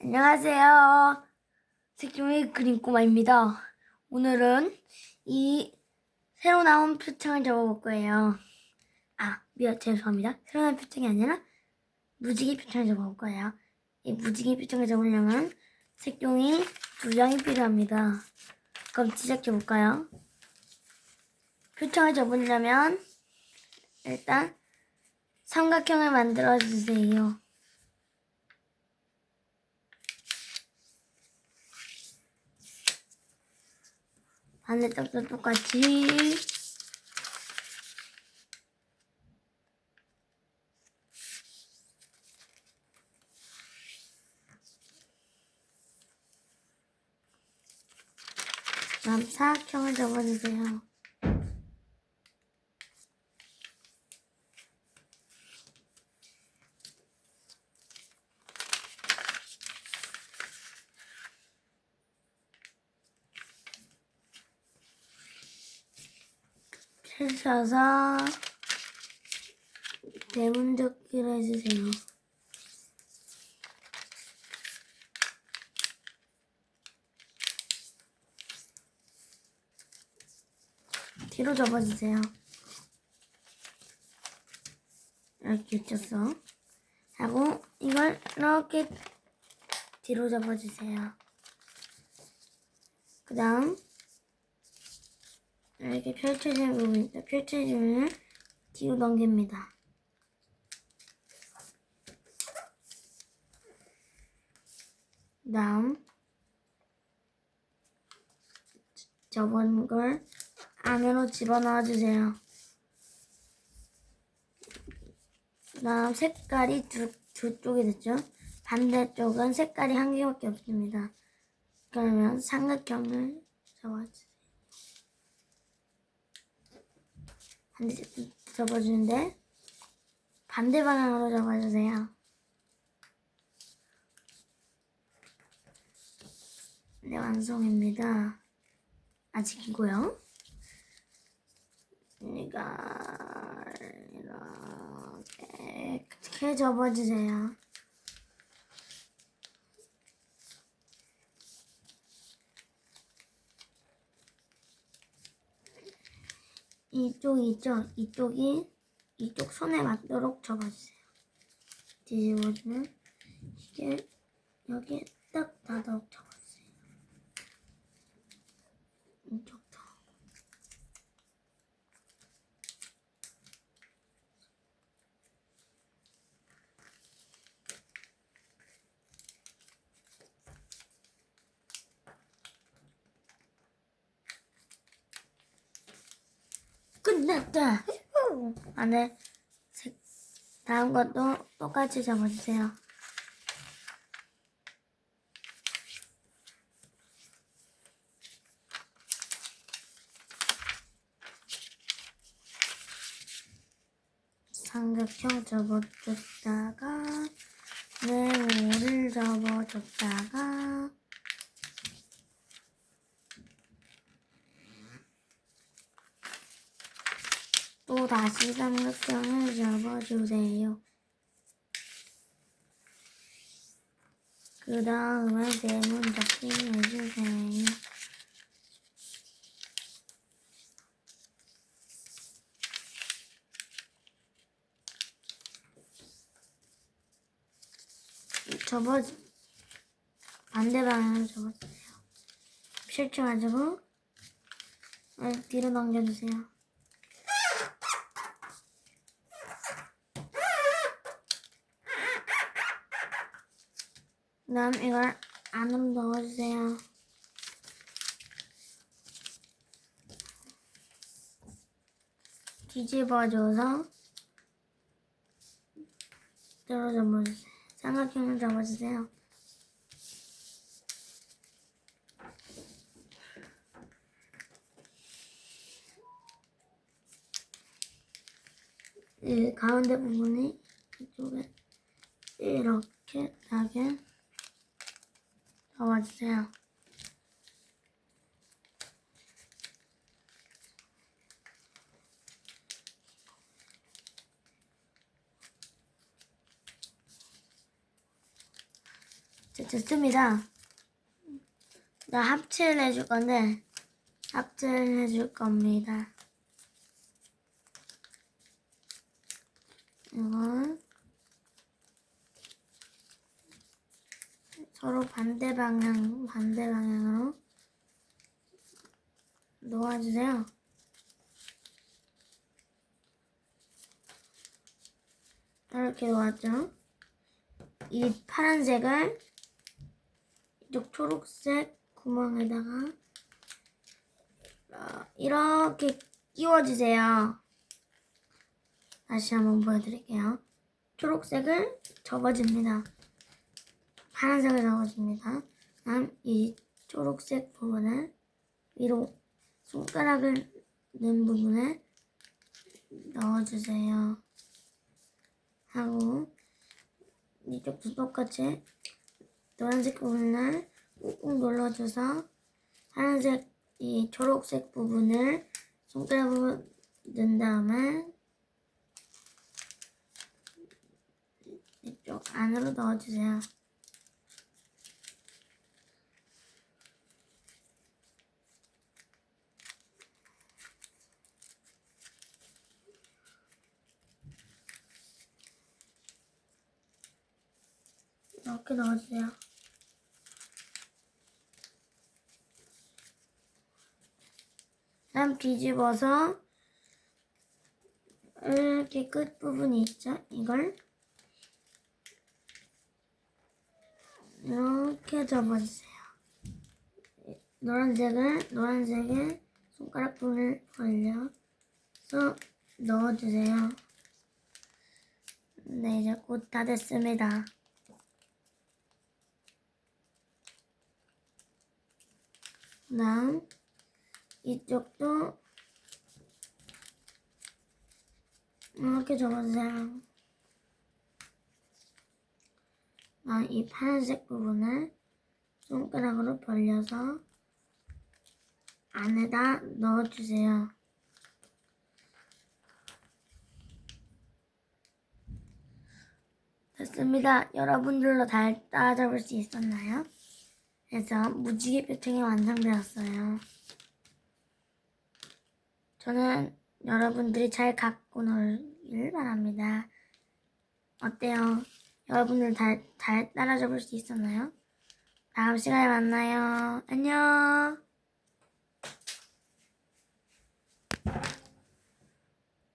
안녕하세요. 색종이 그림 꼬마입니다. 오늘은 이 새로 나온 표창을 접어볼 거예요. 아, 미안, 죄송합니다. 새로 나온 표창이 아니라 무지개 표창을 접어볼 거예요. 이 무지개 표창을 접으려면 색종이 두 장이 필요합니다. 그럼 시작해볼까요? 표창을 접으려면 일단 삼각형을 만들어 주세요. 반대쪽도 똑같이 그럼 사각형을 접어주세요. 펼쳐서 대문접기를 해주세요. 뒤로 접어주세요. 이렇게 쳤어. 하고 이걸 이렇게 뒤로 접어주세요. 그 다음 이렇게 펼쳐진 부분 있죠. 펼쳐지면 뒤로 넘깁니다. 그 다음 접은 걸 안으로 집어넣어 주세요. 그 다음 색깔이 두, 두 쪽이 됐죠. 반대쪽은 색깔이 한 개밖에 없습니다. 그러면 삼각형을 접어주세요. 접어주는데 반대 방향으로 접어주세요. 네, 완성입니다. 아직이고요. 이렇게 이렇게 접어주세요. 이쪽 이쪽 이쪽이 이쪽 손에 맞도록 접어주세요. 뒤집어주면 이게 여기에 딱 닿도록 접어주세요. 이쪽도. 끝났다. 안에 색 다음 것도 똑같이 접어주세요. 삼각형 접어줬다가 네모를 접어줬다가 또 다시 삼각형을 접어주세요. 그 다음에 네모 접기 해주세요. 접어 반대 방향으로 접어주세요. 펼쳐가지고 어, 뒤로 넘겨주세요. 그다음 이걸 안으로 넣어주세요. 뒤집어줘서 들어 접어주세요. 삼각형을 접어주세요. 이 가운데 부분이 이쪽에 이렇게 나게 잡아주세요. 자, 됐습니다. 나 합체를 해줄 건데, 합체를 해줄 겁니다. 이건 서로 반대 방향, 반대 방향으로 놓아주세요. 이렇게 놓았죠? 이 파란색을 이쪽 초록색 구멍에다가 어, 이렇게 끼워주세요. 다시 한번 보여드릴게요. 초록색을 접어줍니다. 파란색을 접어줍니다. 다음 이 초록색 부분을 위로 손가락을 넣은 부분에 넣어주세요. 하고 이쪽도 똑같이 노란색 부분을 꾹꾹 눌러줘서 파란색 이 초록색 부분을 손가락으로 넣은 다음에 이쪽 안으로 넣어주세요. 이렇게 넣어주세요. 다음 뒤집어서 이렇게 끝 부분이 있죠? 이걸 이렇게 접어주세요. 노란색을 노란색에 손가락 부분을 벌려서 넣어주세요. 네, 이제 곧 다 됐습니다. 다음 이쪽도 이렇게 접어주세요. 아, 이 파란색 부분을 손가락으로 벌려서 안에다 넣어주세요. 됐습니다. 여러분들로 잘 따라잡을 수 있었나요? 그래서 무지개 표정이 완성되었어요. 저는 여러분들이 잘 갖고 놀길 바랍니다. 어때요? 여러분들 다, 잘 따라줘 볼 수 있었나요? 다음 시간에 만나요. 안녕!